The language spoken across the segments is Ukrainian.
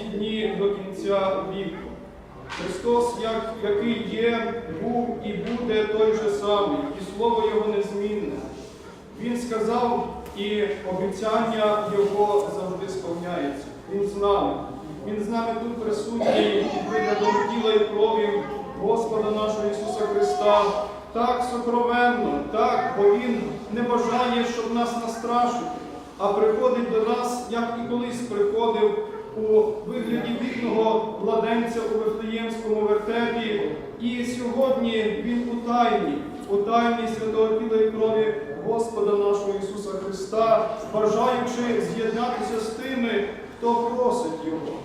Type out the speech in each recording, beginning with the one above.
дні до кінця віку. Христос, як, який є, був і буде той же самий, і слово Його незмінне. Він сказав, і обіцяння Його завжди сповняється. Він з нами. Він з нами тут присутній виглядом тіла і крові Господа нашого Ісуса Христа. Так сокровенно, так, бо Він не бажає, щоб нас настрашити, а приходить до нас, як і колись приходив у вигляді бідного младенця у Вифлеємському вертепі. І сьогодні Він у тайні, у тайні святого тіла і крові Господа нашого Ісуса Христа, бажаючи з'єднатися з тими, хто просить Його.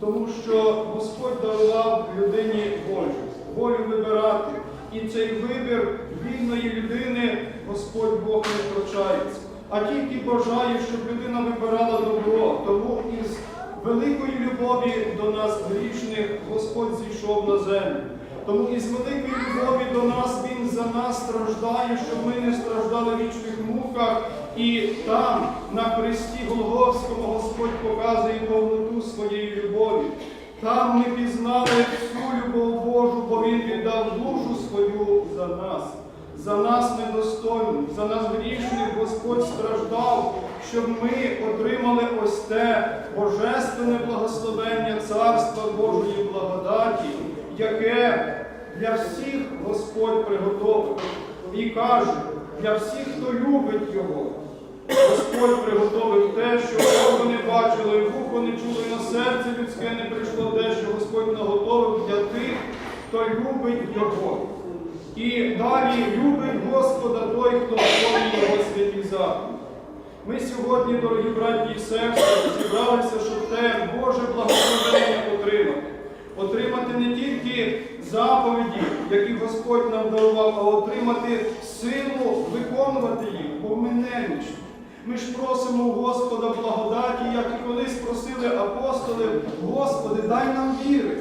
Тому що Господь дарував людині волю, волю вибирати. І цей вибір вільної людини Господь Бог не втручається, а тільки бажає, щоб людина вибирала добро. Тому із великої любові до нас грішних Господь зійшов на землю. Тому із великої любові до нас Він за нас страждає, щоб ми не страждали в вічних муках. І там, на хресті Голгофському, Господь показує повноту своєї любові. Там ми пізнали всю любов Божу, бо Він віддав душу свою за нас, за нас недостойних, за нас грішних Господь страждав, щоб ми отримали ось те божественне благословення Царства Божої благодаті, яке для всіх Господь приготовив. І каже, для всіх, хто любить Його. Господь приготовив те, що око не бачило, і вухо не чуло, і на серце людське не прийшло те, що Господь наготовив для тих, хто любить Його. І далі любить Господа той, хто виконує Його святі заповіді. Ми сьогодні, дорогі браті і сестри, зібралися, щоб те Боже благословення отримати. Отримати не тільки заповіді, які Господь нам дарував, а отримати силу виконувати їх, бо ми немічні. Ми ж просимо Господа благодаті, як і колись просили апостоли, Господи, дай нам віри.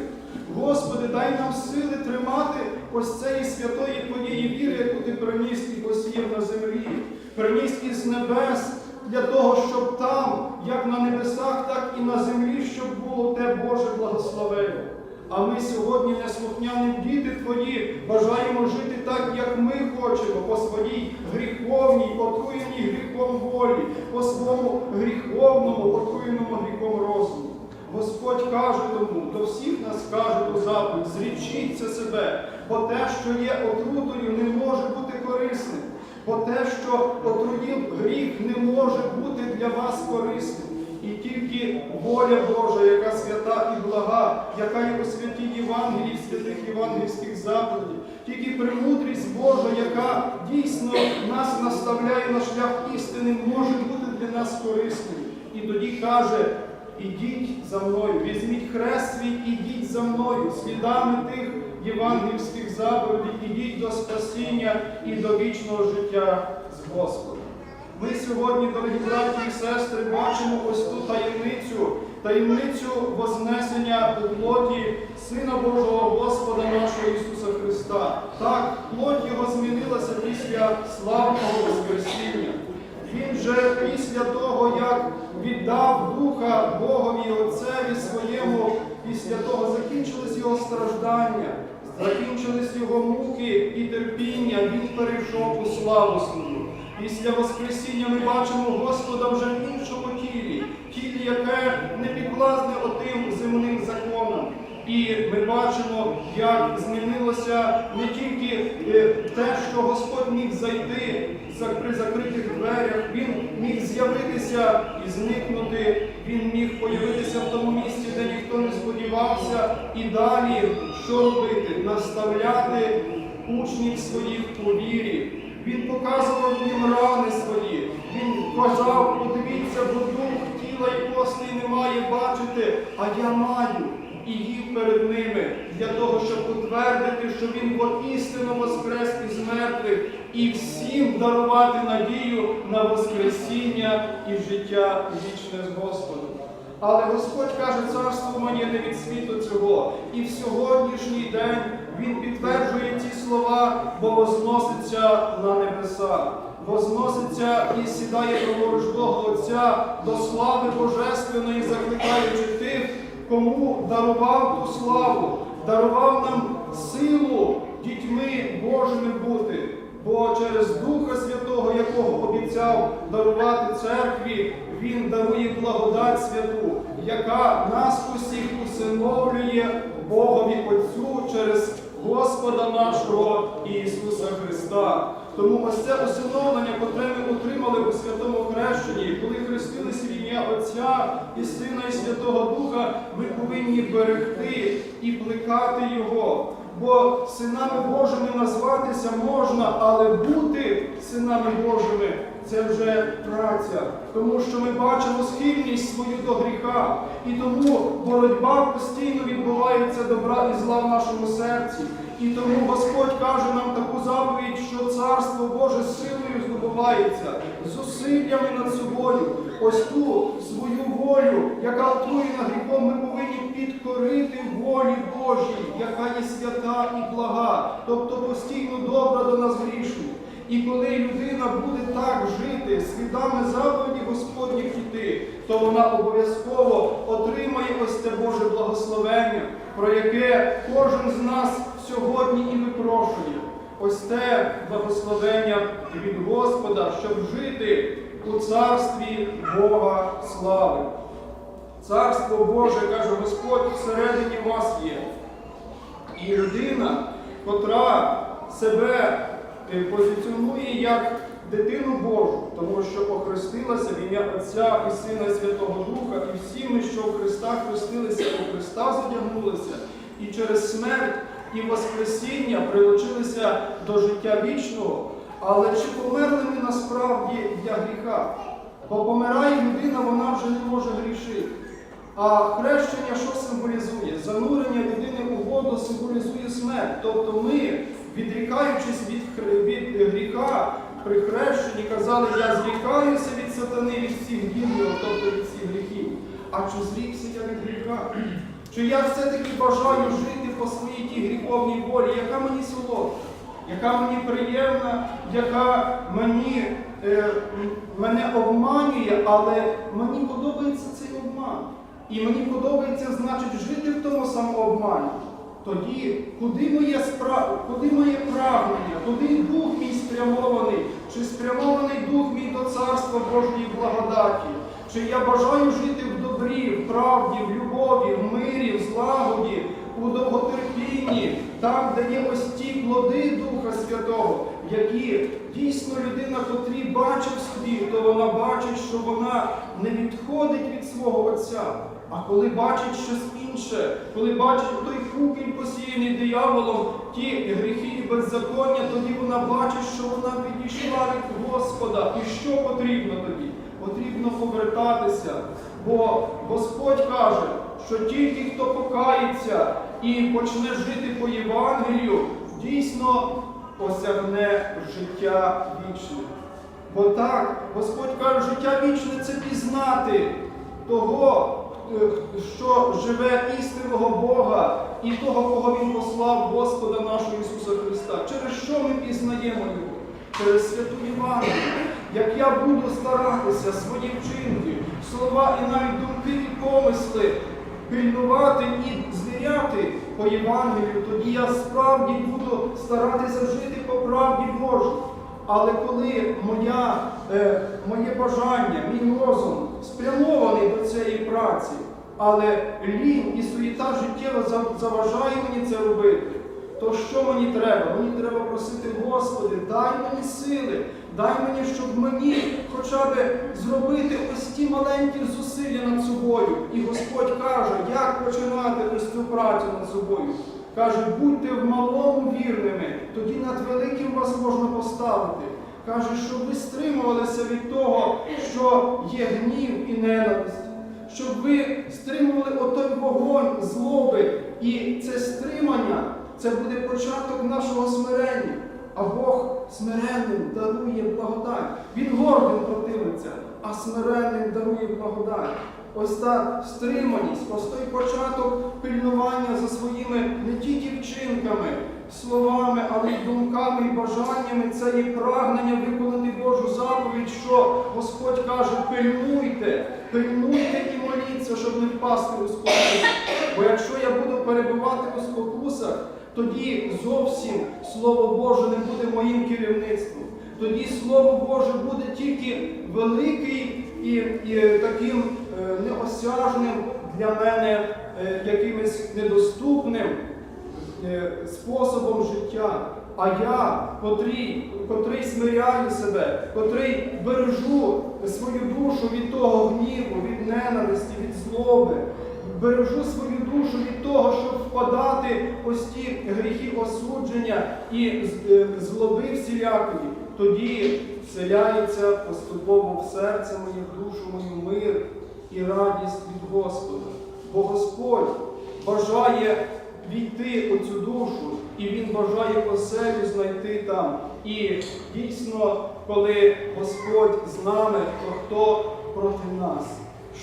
Господи, дай нам сили тримати ось цієї святої Твоєї віри, яку Ти приніс і посіяв на землі, приніс із небес для того, щоб там, як на небесах, так і на землі, щоб було те Боже благословення. А ми сьогодні, неслухняні діти Твої, бажаємо жити так, як ми хочемо, по своїй гріховній, отруєній гріхом волі, по своєму гріховному, отруєному гріхом розуму. Господь каже тому, до всіх нас каже до заповідь, зрічіться себе, бо те, що є отрутою, не може бути корисним, бо те, що отруїв гріх, не може бути для вас корисним. І тільки воля Божа, яка свята і блага, яка є у святій Євангелії, святих євангельських заповідей, тільки премудрість Божа, яка дійсно нас наставляє на шлях істини, може бути для нас корисною. І тоді каже, ідіть за мною, візьміть хрест свій, ідіть за мною, слідами тих євангельських заповідей, ідіть до спасіння і до вічного життя з Господом. Ми сьогодні, дорогі браті і сестри, бачимо ось ту таємницю, таємницю Вознесення у плоті Сина Божого Господа нашого Ісуса Христа. Так, плоть Його змінилася після славного Воскресіння. Він же після того, як віддав Духа Богові Отцеві своєму, після того закінчились його страждання, закінчились його муки і терпіння, він перейшов у славу свою. Після Воскресіння ми бачимо Господа вже в іншому тілі, тілі, яке не підвласне отим земним законам. І ми бачимо, як змінилося не тільки е, те, що Господь міг зайти при закритих дверях, Він міг з'явитися і зникнути, Він міг появитися в тому місці, де ніхто не сподівався, і далі що робити? Наставляти учнів своїх у вірі. Він показував їм рани свої. Він казав, подивіться, бо дух тіла і очей немає бачити, а я маю. І їв перед ними для того, щоб утвердити, що він воістину воскрес із мертвих, і всім дарувати надію на Воскресіння і життя вічне з Господом. Але Господь каже, царство моє не від світу цього. І в сьогоднішній день Він підтверджує ті слова, бо возноситься на небеса, возноситься і сідає праворуч Бога Отця до слави Божественної, закликаючи тих, кому дарував ту славу, дарував нам силу дітьми Божими бути. Бо через Духа Святого, обіцяв дарувати церкві, Він дарує благодать святу, яка нас усіх усиновлює Богові Отцю через Господа нашого Ісуса Христа. Тому ось це усиновлення, котре ми отримали у святому хрещенні, коли хрестилися в ім'я Отця і Сина і Святого Духа, ми повинні берегти і плекати Його. Бо синами Божими назватися можна, але бути синами Божими це вже праця. Тому що ми бачимо схильність свою до гріха. І тому боротьба постійно відбувається добра і зла в нашому серці. І тому Господь каже нам таку заповідь, що Царство Боже силою здобувається, зусиллями над собою. Ось ту свою волю, яка отруєна гріхом, ми повинні підкорити волі Божій, яка є свята і блага, тобто постійно добра до нас грішних. І коли людина буде так жити, слідами заповіді Господніх іти, то вона обов'язково отримає ось це Боже благословення, про яке кожен з нас сьогодні і випрошує. Ось те благословення від Господа, щоб жити у царстві Бога слави. Царство Боже, каже Господь, всередині вас є. І людина, котра себе позиціонує як дитину Божу, тому що охрестилася в ім'я Отця і Сина Святого Духа, і всі ми, що у Христа хрестилися, у Христа задягнулися, і через смерть і Воскресіння прилучилися до життя вічного. Але чи померли ми насправді для гріха? Бо помирає людина, вона вже не може грішити. А хрещення що символізує? Занурення людини у воду символізує смерть. Тобто ми, відрікаючись від, при хрещенні казали, я зрікаюся від сатани, від всіх його, тобто від всіх гріхів. А чи зрікся я від гріха? Чи я все-таки бажаю жити по своїй тій гріховній волі, яка мені солодка, яка мені приємна, яка мені, е, мене обманює, але мені подобається цей обман. І мені подобається, значить, жити в тому самообмані. Тоді, куди моє спра... куди моє прагнення, куди дух мій спрямований, чи спрямований дух мій до царства Божої благодаті? Чи я бажаю жити в добрі, в правді, в любові, в мирі, в злагоді, у довготерпінні, там, де є ось ті плоди Духа Святого, які дійсно людина, котрі бачить в собі, то вона бачить, що вона не відходить від свого Отця. А коли бачить щось інше, коли бачить той кукіль посіяний дияволом, ті гріхи і беззаконня, тоді вона бачить, що вона відійшла від Господа. І що потрібно тоді? Потрібно повертатися. Бо Господь каже, що тільки хто покається і почне жити по Євангелію, дійсно осягне життя вічне. Бо так, Господь каже, життя вічне це пізнати того, що живе істинного Бога і того, кого Він послав Господа нашого Ісуса Христа. Через що ми пізнаємо Його? Через святу Євангелію. Як я буду старатися свої вчинки, слова і навіть думки і помисли пильнувати і звіряти по Євангелію, тоді я справді буду старатися жити по правді Божій. Але коли моя, е, моє бажання, мій розум спрямований до цієї праці, але лінь і суєта життєва заважає мені це робити, то що мені треба? Мені треба просити, Господи, дай мені сили, дай мені, щоб мені хоча б зробити ось ті маленькі зусилля над собою. І Господь каже, як починати ось цю працю над собою. Каже, будьте в малому вірними, тоді над великим вас можна поставити. Каже, щоб ви стримувалися від того, що є гнів і ненависть, щоб ви стримували отой вогонь злоби. І це стримання це буде початок нашого смирення. А Бог смиренним дарує благодать. Він гордим противиться, а смиренним дарує благодать. Ось та стриманість, ось той початок пильнування за своїми не тільки вчинками, словами, але й думками і бажаннями. Це є прагнення виконати Божу заповідь, що Господь каже: пильнуйте, пильнуйте і моліться, щоб не впасти у спокусу. Бо якщо я буду перебувати у спокусах, тоді зовсім Слово Боже не буде моїм керівництвом. Тоді Слово Боже буде тільки великий і, і таким неосяжним для мене е, якимось недоступним е, способом життя. А я, котрий, котрий смиряю себе, котрий бережу свою душу від того гніву, від ненависті, від злоби, бережу свою душу від того, щоб впадати ось ті гріхи осудження і е, злоби всілякої, тоді вселяється поступово в серце моє, в душу мою мир і радість від Господа. Бо Господь бажає війти у цю душу, і Він бажає оселю знайти там. І дійсно, коли Господь з нами, то хто проти нас?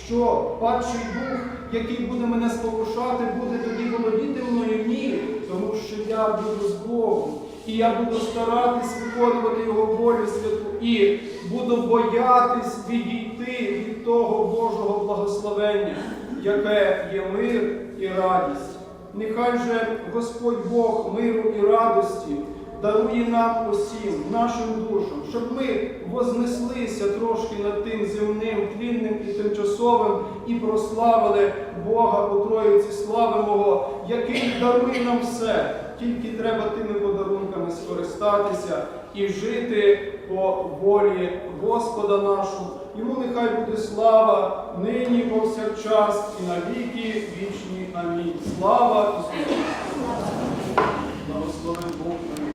Що падший дух, який буде мене спокушати, буде тоді володіти мною ні, тому що я буду з Богом. І я буду старатись виконувати Його волю святу, і буду боятись відійти від того Божого благословення, яке є мир і радість. Нехай же Господь Бог миру і радості дарує нам усім, нашим душам, щоб ми вознеслися трошки над тим земним, тлінним і тимчасовим і прославили Бога у Троїці славимого, який дарує нам все. Тільки треба тими подарунками скористатися і жити по волі Господа нашого. Йому нехай буде слава нині повсякчас і навіки вічні. Амінь. Слава Ісусу!